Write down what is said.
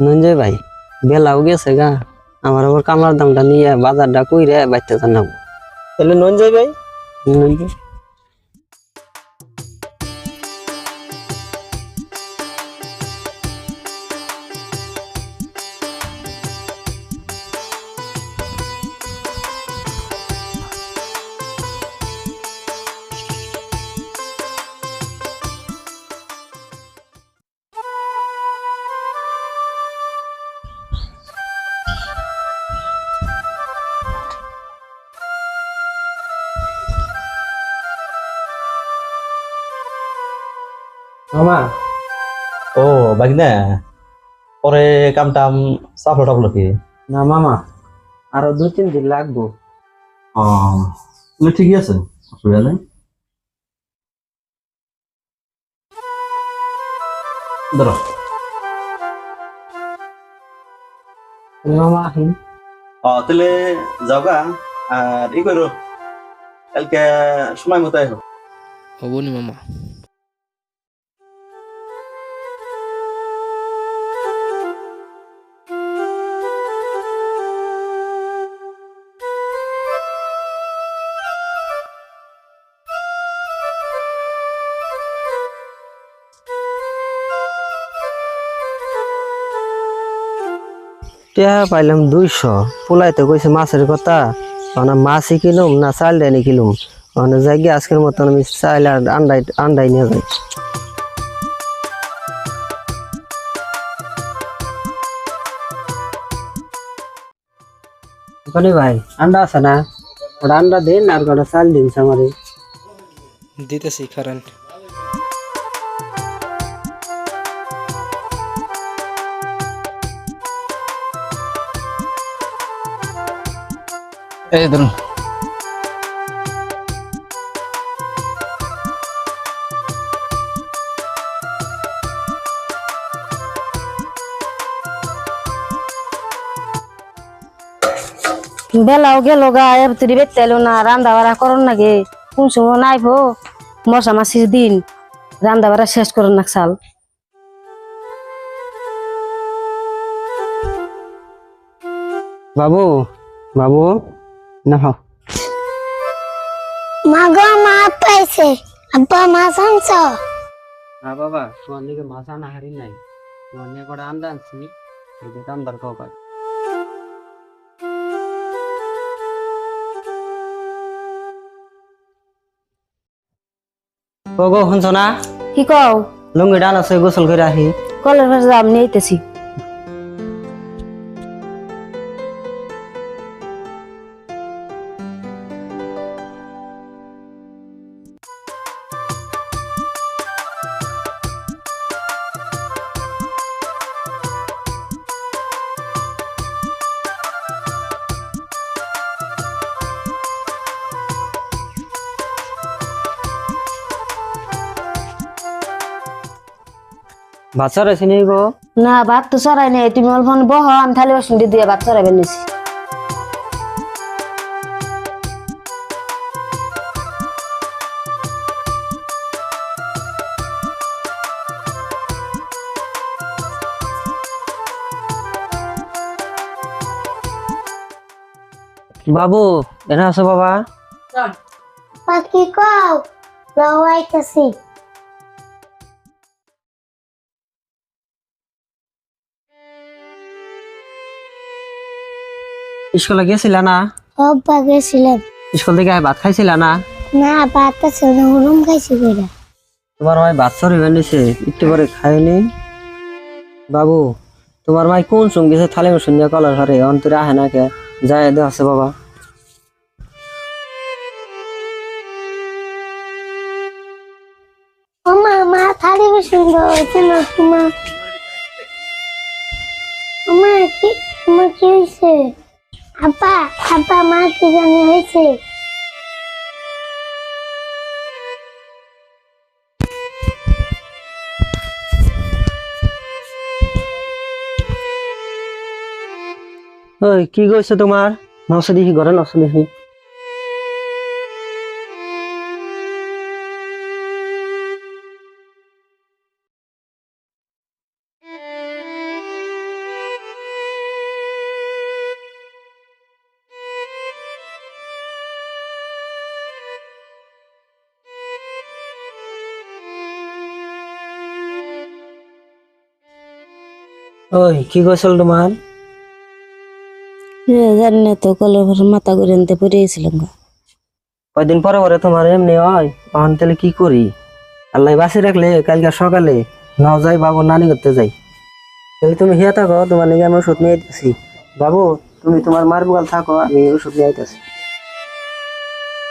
নঞ্জয় ভাই বেলাও গেছে গা। আমার আবার কামলার দামটা নিয়ে বাজারটা কইরে বাইতে জানাব তাহলে নঞ্জয় ভাই? নঞ্জয়? মামা। ও বাগিনা পরে কাম টাম চাপলো টাপলো কি? না মামা আরও দুই তিন দিন লাগবো। ও ঠিকই আছে? অসুবিধা নেই? ধরো। মামা আহিন ও তাহলে যাও গা আর ই করো কালকে সময় মতো আইহো। হবনি মামা। টিয়া পাইলাম দুইশো। পোলাইতে কইছে মাছের কথা। মানে মাছই কিনুম না চাল ডাইনি কিনুম। মানে যাই গিয়ে আজকের মতন আমি চাইল আর আন্ডাই আন্ডাই নিয়ে যাই। ওখানে ভাই, আন্ডা আছে না? ওটা আন্ডা দিন আর কটা চাল দিন আমারে দিতেছি কারেন্ট এই ধরুন। বেলাও গেল গা এবার তুই বেতে এলো না রান্না বাড়া করন নাকি কোন সময় নাইবো? মশা মাসির দিন। রান্না বাড়া শেষ করুন না সাল বাবু বাবু। না খাও মা গো মা পাইছে। আব্বা মাছ আনছ না বাবা তোমার দিকে মাছ আনা হারি নাই। তোমার নিয়ে কটা আন্দা আনছি। এই যে কান্দার কাউকার ও গো শুনছ না? কি কও? লুঙ্গি ডান আছে গোসল করে আহি। কলের ভাষা যাম নিতেছি নি গো? না ভাত তো সরাই নেই। তুমি অল্প বহ আমি থালি বাসন দিয়ে ভাত সরাইবেন নিছি বাবু এনে আছো বাবা? পাখি কও? লওয়াইতেছি স্কুলে গেছিলা না? অব্বা গেছিলাম। স্কুল থেকে ভাত খাইছিলা না? না ভাত আছে না হুরুম খাইছি কইরা। তোমার মাই ভাত সরিবে নিছে একটু পরে খাইনি বাবু তোমার মাই কোন চুম গেছে থালি শূন্য কলার ঘরে? অন্তরে আহে না কে? যায় দে আছে বাবা। ও মা মা থালি সুন্দর হয়েছে না তোমার মা কি তোমার কি হয়েছে আব্বা আব্বা মা কি জানি হয়েছে? কি গৈছে তোমাৰ নসে দেখি ঘরে নসে দেখি। ওই কি কইছিল তোমার? জানি না তো কলের মাথা করে আনতে পড়ে গা। কয়দিন পরে পরে তোমার এমনি হয় তখন তাহলে কি করি? আল্লাহ বাসি রাখলে কালকে সকালে নাও যাই বাবু নানি করতে যাই। তাহলে তুমি হিয়া থাকো তোমার নাকি আমি ওষুধ নিয়ে আইতেছি। বাবু তুমি তোমার মার বুকাল থাকো আমি ওষুধ নিয়ে আইতেছি।